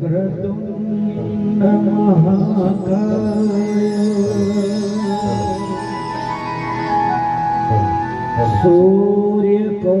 વક્રતુંડ મહાકાય સૂર્યકોટિ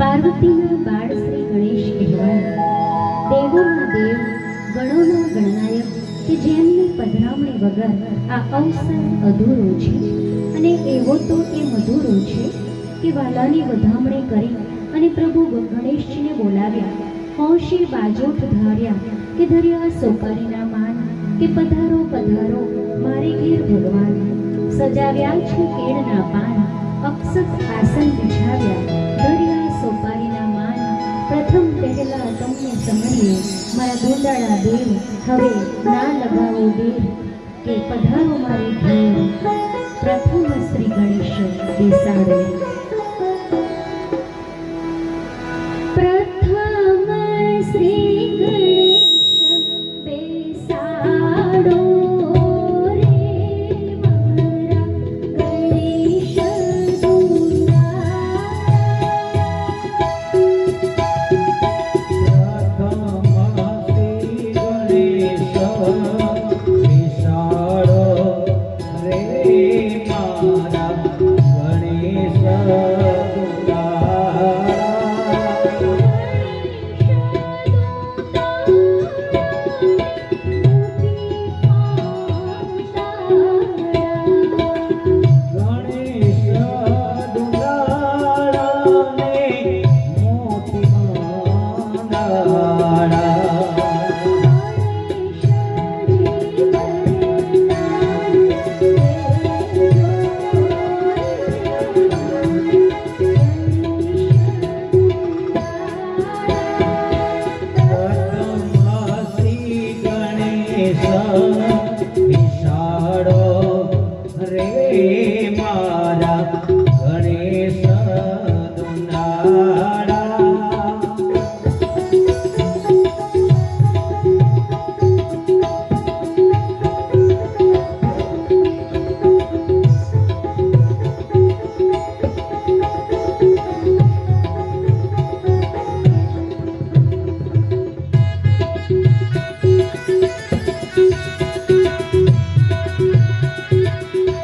પાર્વતીના બાળ શ્રી ગણેશ કહેવાયા. દેવોના દેવ, ગણોના ગણનાયક કે જેમની પધરામણી વગર આ અવસર અધૂરો છે. અને એવો તો એ મધુરો છે કે વાલાની વધામણી કરી અને પ્રભુ ગણેશજીને બોલાવ્યા. હોશી બાજોઠ ધાર્યા કે ધર્યા સોપારીના માન કે પધારો પધારો, મારે ઘેર ભગવાન. સજાવ્યા છે કેળના પાન, અક્ષત આસન બિછાવ્યા દરિયા સોપારીના માન. પ્રથમ પહેલા તમને સમયે મારા દોડાળા દેવ, હવે ના લગાવો દેવ કે પધારો મારે ઘેર પ્રથમ શ્રી ગણેશ